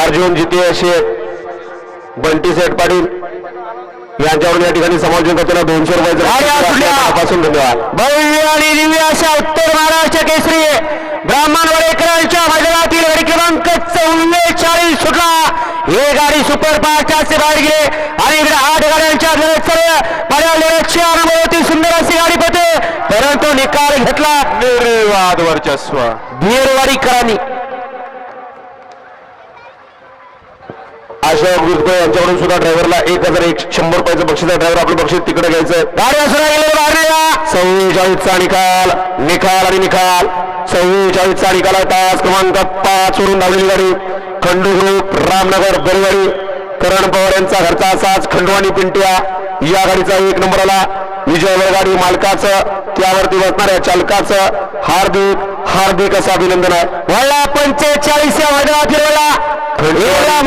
अर्जुन जिते शेठ बंटी सेठ पाटील यांच्यावरून या ठिकाणी समायोजन करताना दोनशे रुपयाचं पासून धन्यवाद. भव्य आणि दिव्य अशा उत्तर महाराष्ट्र केसरी ब्राह्मण वडेकरांच्या मैदानातील गाडी क्रमांक चव्वेचाळीस सुटला. हे गाडी सुपर फास्ट असे बाहेर गेले. आणि इकडे आठ गाड्यांच्या लढत सर्व माझ्या लढतची अनुभवती सुंदर अशी गाडी निकाल घेतला. निर्वाद वर्चस्व बिरवाडीकरांनी अशोक गुजको यांच्याकडून सुद्धा ड्रायव्हरला एक हजार एक शंभर रुपयाचं बक्षीस ड्रायव्हर आपलं बक्षीस तिकडे घ्यायचं चव्वेचाळीसचा निकाल. निकाल आणि निकाल. चव्वेचाळीसचा निकाल तास क्रमांक पाच वरून धावलेली गाडी. खंडू ग्रुप रामनगर बेलवाडी करण पवार यांचा घरचा असाच खंडवाणी पिंट्या या गाडीचा एक नंबर आला विजय गाडी मालकाचं त्यावरती बसणाऱ्या चालकाचं हार्दिक हार्दिक असं अभिनंदन आहे. वळला पंचेचाळीस या मैदानातील वळला